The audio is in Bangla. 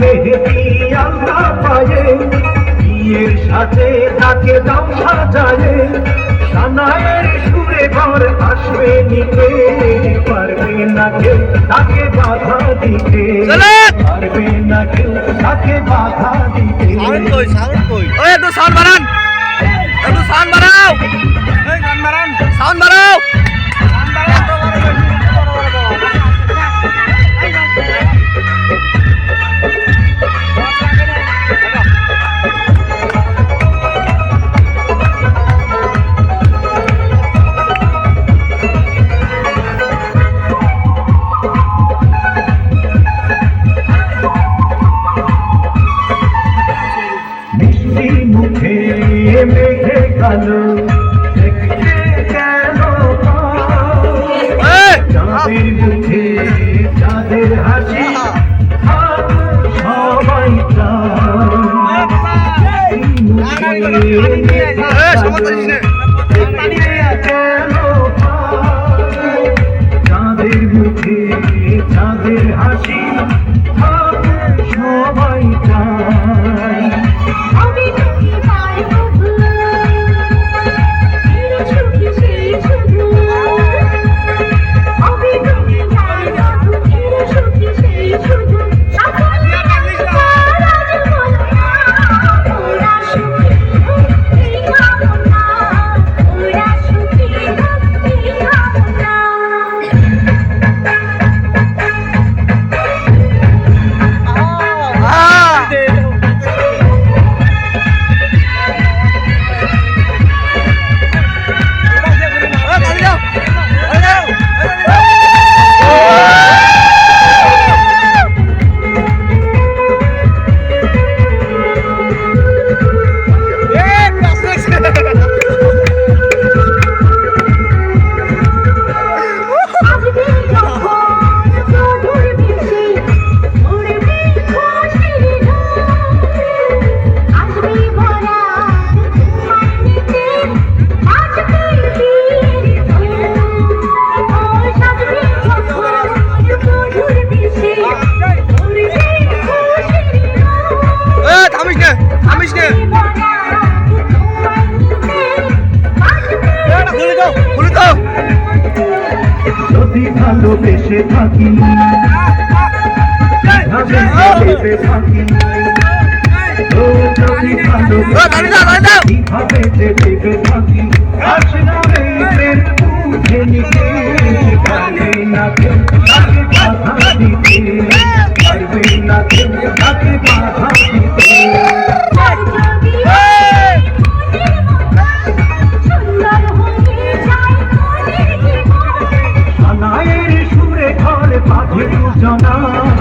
মেহেদি আল্লাহ পায়ে বিয়ের সাথে তাকে দাম সাজায়ে সানায়ের সুরে ঘর আসবে নিতে পারবে না কেউ তাকে বাধা দিতে পারবে না কেউ তাকে বাধা দিতে সাউন্ড কই? সাউন্ড কই? ওই তো সাউন্ড বাড়ান। একটু সাউন্ড বাড়াও। মুখে মেঘে কালো দেখতে কেন চাঁদের মুখে চাঁদের হাসি সবাই চায়। মুখে মেঘে এই সমস্যা যদি ভালোবেসে থাকি ভালোবেসে থাকি। ভালোবেসে থাকি জনা